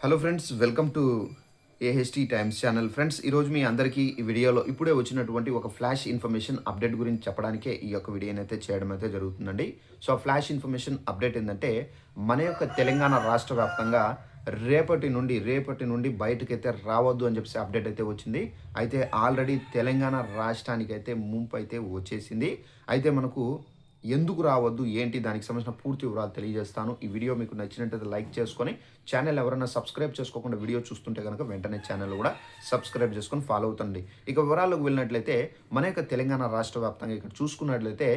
Hello friends welcome to AHT times channel friends ఈరోజు మీ అందరికీ ఈ వీడియోలో ఇప్పుడే వచ్చినటువంటి ఒక ఫ్లాష్ ఇన్ఫర్మేషన్ అప్డేట్ గురించి చెప్పడానికే ఈ యొక్క వీడియోని అయితే చేయడం అయితే జరుగుతుందండి. సో ఆ ఫ్లాష్ ఇన్ఫర్మేషన్ అప్డేట్ ఏంటంటే మన యొక్క తెలంగాణ రాష్ట్ర వ్యాప్తంగా రేపటి నుండి రేపటి నుండి బయటకైతే రావద్దు అని చెప్పేసి అప్డేట్ అయితే వచ్చింది. అయితే ఆల్రెడీ తెలంగాణ రాష్ట్రానికైతే ముంపు అయితే వచ్చేసింది. అయితే మనకు ఎందుకు రావద్దు ఏంటి దానికి సంబంధించిన పూర్తి వివరాలు తెలియజేస్తాను. ఈ వీడియో మీకు నచ్చినట్టయితే లైక్ చేసుకొని ఛానల్ ఎవరైనా సబ్స్క్రైబ్ చేసుకోకుండా వీడియో చూస్తుంటే కనుక వెంటనే ఛానల్ కూడా సబ్స్క్రైబ్ చేసుకొని ఫాలో అవుతండి. ఇక వివరాలకు వెళ్ళినట్లయితే మన యొక్క తెలంగాణ రాష్ట్ర వ్యాప్తంగా ఇక్కడ చూసుకున్నట్లయితే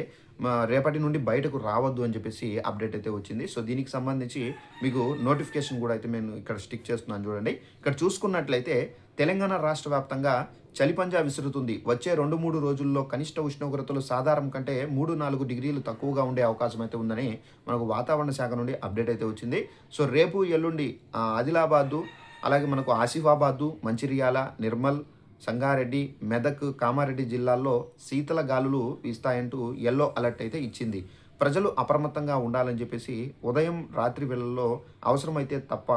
మా రేపటి నుండి బయటకు రావద్దు అని చెప్పేసి అప్డేట్ అయితే వచ్చింది. సో దీనికి సంబంధించి మీకు నోటిఫికేషన్ కూడా అయితే నేను ఇక్కడ స్టిక్ చేస్తున్నాను చూడండి. ఇక్కడ చూసుకున్నట్లయితే తెలంగాణ రాష్ట్ర వ్యాప్తంగా చలిపంజా విసురుతుంది. వచ్చే రెండు మూడు రోజుల్లో కనిష్ట ఉష్ణోగ్రతలు సాధారణం కంటే మూడు నాలుగు డిగ్రీలు తక్కువగా ఉండే అవకాశం అయితే ఉందని మనకు వాతావరణ శాఖ నుండి అప్డేట్ అయితే వచ్చింది. సో రేపు ఎల్లుండి ఆదిలాబాదు అలాగే మనకు ఆసిఫాబాదు మంచిర్యాల నిర్మల్ సంగారెడ్డి మెదక్ కామారెడ్డి జిల్లాల్లో శీతల గాలులు వీస్తాయంటూ ఎల్లో అలర్ట్ అయితే ఇచ్చింది. ప్రజలు అప్రమత్తంగా ఉండాలని చెప్పేసి ఉదయం రాత్రి వేళల్లో అవసరమైతే తప్ప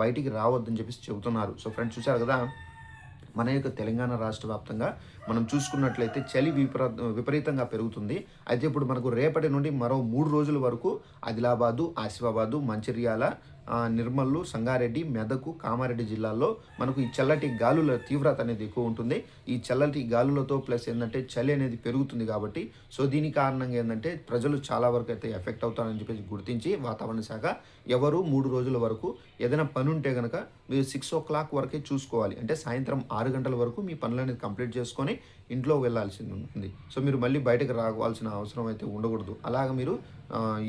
బయటికి రావద్దని చెప్పేసి చెబుతున్నారు. సో ఫ్రెండ్స్ చూశారు కదా? మన యొక్క తెలంగాణ రాష్ట్ర వ్యాప్తంగా మనం చూసుకున్నట్లయితే చలి విపర విపరీతంగా పెరుగుతుంది. అయితే ఇప్పుడు మనకు రేపటి నుండి మరో మూడు రోజుల వరకు ఆదిలాబాదు ఆసిఫాబాదు మంచిర్యాల నిర్మల్లు సంగారెడ్డి మెదకు కామారెడ్డి జిల్లాల్లో మనకు ఈ చల్లటి గాలుల తీవ్రత అనేది ఎక్కువ ఉంటుంది. ఈ చల్లటి గాలులతో ప్లస్ ఏంటంటే చలి అనేది పెరుగుతుంది కాబట్టి సో దీని కారణంగా ఏంటంటే ప్రజలు చాలా వరకు అయితే ఎఫెక్ట్ అవుతారని చెప్పేసి గుర్తించి వాతావరణ శాఖ ఎవరు మూడు రోజుల వరకు ఏదైనా పని ఉంటే కనుక మీరు సిక్స్ ఓ క్లాక్ వరకే చూసుకోవాలి. అంటే సాయంత్రం ఆరు గంటల వరకు మీ పనులు అనేది కంప్లీట్ చేసుకొని ఇంట్లో వెళ్ళాల్సి ఉంటుంది. సో మీరు మళ్ళీ బయటకు రావాల్సిన అవసరం అయితే ఉండకూడదు. అలాగ మీరు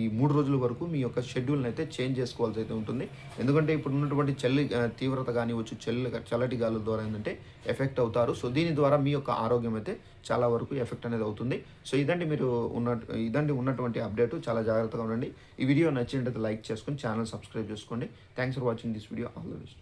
ఈ మూడు రోజుల వరకు మీ యొక్క షెడ్యూల్ని అయితే చేంజ్ చేసుకోవాల్సి అయితే ఉంటుంది. ఎందుకంటే ఇప్పుడు ఉన్నటువంటి చల్లి తీవ్రత కానివచ్చు చల్లి చల్లటి గాలుల ద్వారా ఏంటంటే ఎఫెక్ట్ అవుతారు. సో దీని ద్వారా మీ యొక్క ఆరోగ్యం అయితే చాలా వరకు ఎఫెక్ట్ అనేది అవుతుంది. సో ఇదండి మీరు ఉన్న ఇదండి ఉన్నటువంటి అప్డేట్ చాలా జాగ్రత్తగా ఉండండి. ఈ వీడియో నచ్చినట్లయితే లైక్ చేసుకొని ఛానల్ సబ్స్క్రైబ్ చేసుకోండి. Thanks for watching this video all the best